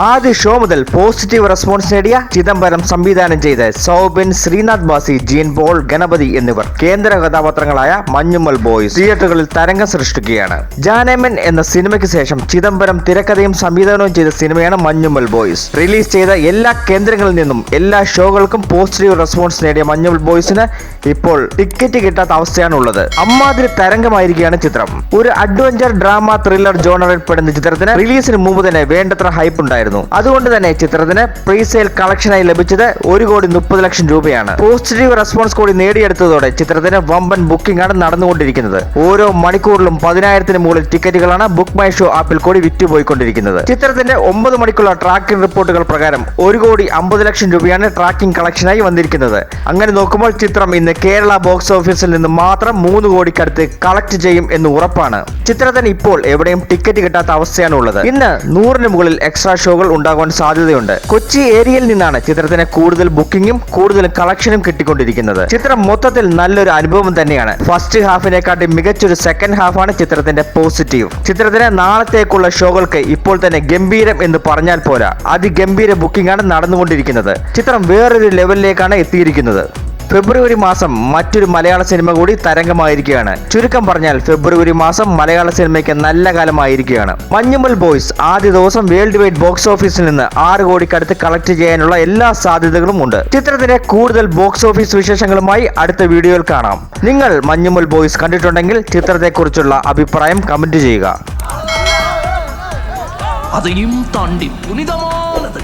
ആദ്യ ഷോ മുതൽ positive response നേടിയ ചിദംബരം സംവിധാനം ചെയ്ത സൗബിൻ ശ്രീനാഥ് ബാസി ജീൻ പോൾ ഗണപതി എന്നിവർ കേന്ദ്ര കഥാപാത്രങ്ങളായ മഞ്ഞുമ്മൽ ബോയ്സ് തിയേറ്ററുകളിൽ തരംഗം സൃഷ്ടിക്കുകയാണ്. ജാനേമൻ എന്ന സിനിമയ്ക്ക് ശേഷം ചിദംബരം തിരക്കഥയും സംവിധാനവും ചെയ്ത സിനിമയാണ് മഞ്ഞുമ്മൽ ബോയ്സ്. റിലീസ് ചെയ്ത എല്ലാ കേന്ദ്രങ്ങളിൽ നിന്നും എല്ലാ ഷോകൾക്കും പോസിറ്റീവ് റെസ്പോൺസ് നേടിയ മഞ്ഞുമ്മൽ ബോയ്സിന് ഇപ്പോൾ ടിക്കറ്റ് കിട്ടാത്ത അവസ്ഥയാണ് ഉള്ളത് അമ്മാതിരി തരംഗമായിരിക്കുകയാണ് ചിത്രം. ഒരു അഡ്വഞ്ചർ ഡ്രാമ ത്രില്ലർ ജോണറിൽ പെടുന്ന ചിത്രത്തിന് റിലീസിന് മുമ്പ് തന്നെ വേണ്ടത്ര ഹൈപ്പ് ഉണ്ടായിരുന്നു. അതുകൊണ്ട് തന്നെ ചിത്രത്തിന് പ്രീസെയിൽ കളക്ഷനായി ലഭിച്ചത് ഒരു കോടി മുപ്പത് ലക്ഷം രൂപയാണ്. പോസിറ്റീവ് റെസ്പോൺസ് കൂടി നേടിയെടുത്തതോടെ ചിത്രത്തിന് വമ്പൻ ബുക്കിംഗ് ആണ് നടന്നുകൊണ്ടിരിക്കുന്നത്. ഓരോ മണിക്കൂറിലും പതിനായിരത്തിന് മുകളിൽ ടിക്കറ്റുകളാണ് ബുക്ക് മൈ ഷോ ആപ്പിൽ കൂടി വിറ്റുപോയിക്കൊണ്ടിരിക്കുന്നത്. ചിത്രത്തിന്റെ ഒമ്പത് മണിക്കുള്ള ട്രാക്കിംഗ് റിപ്പോർട്ടുകൾ പ്രകാരം ഒരു കോടി അമ്പത് ലക്ഷം രൂപയാണ് ട്രാക്കിംഗ് കളക്ഷനായി വന്നിരിക്കുന്നത്. അങ്ങനെ നോക്കുമ്പോൾ ചിത്രം ഇന്ന് കേരള ബോക്സ് ഓഫീസിൽ നിന്ന് മാത്രം മൂന്ന് കോടിക്കടുത്ത് കളക്ട് ചെയ്യും എന്ന് ഉറപ്പാണ്. ചിത്രത്തിന് ഇപ്പോൾ എവിടെയും ടിക്കറ്റ് കിട്ടാത്ത അവസ്ഥയാണ് ഉള്ളത് ഇന്ന് നൂറിന് മുകളിൽ എക്സ്ട്രാ ഷോകൾ ഉണ്ടാകാൻ സാധ്യതയുണ്ട്. കൊച്ചി ഏരിയയിൽ നിന്നാണ് ചിത്രത്തിന് കൂടുതൽ ബുക്കിംഗും കൂടുതൽ കളക്ഷനും കിട്ടിക്കൊണ്ടിരിക്കുന്നത്. ചിത്രം മൊത്തത്തിൽ നല്ലൊരു അനുഭവം തന്നെയാണ്. ഫസ്റ്റ് ഹാഫിനെക്കാട്ടി മികച്ചൊരു സെക്കൻഡ് ഹാഫാണ് ചിത്രത്തിന്റെ പോസിറ്റീവ് ചിത്രത്തിന് നാളത്തേക്കുള്ള ഷോകൾക്ക് ഇപ്പോൾ തന്നെ ഗംഭീരം എന്ന് പറഞ്ഞാൽ പോരാ. അതിഗംഭീര ബുക്കിംഗ് ആണ് നടന്നുകൊണ്ടിരിക്കുന്നത്. ചിത്രം വേറൊരു ലെവലിലേക്കാണ് എത്തിയിരിക്കുന്നത്. ഫെബ്രുവരി മാസം മറ്റൊരു മലയാള സിനിമ കൂടി തരംഗമായിരിക്കുകയാണ്. ചുരുക്കം പറഞ്ഞാൽ ഫെബ്രുവരി മാസം മലയാള സിനിമയ്ക്ക് നല്ല കാലമായിരിക്കുകയാണ്. മഞ്ഞുമൽ ബോയ്സ് ആദ്യ ദിവസം വേൾഡ് വൈഡ് ബോക്സ് ഓഫീസിൽ നിന്ന് ആറ് കോടിക്കടുത്ത് കളക്ട് ചെയ്യാനുള്ള എല്ലാ സാധ്യതകളും ഉണ്ട്. ചിത്രത്തിന്റെ കൂടുതൽ ബോക്സ് ഓഫീസ് വിശേഷങ്ങളുമായി അടുത്ത വീഡിയോയിൽ കാണാം. നിങ്ങൾ മഞ്ഞുമൽ ബോയ്സ് കണ്ടിട്ടുണ്ടെങ്കിൽ ചിത്രത്തെക്കുറിച്ചുള്ള അഭിപ്രായം കമന്റ് ചെയ്യുക. அதையும் தாண்டி പുനിതമാണത്.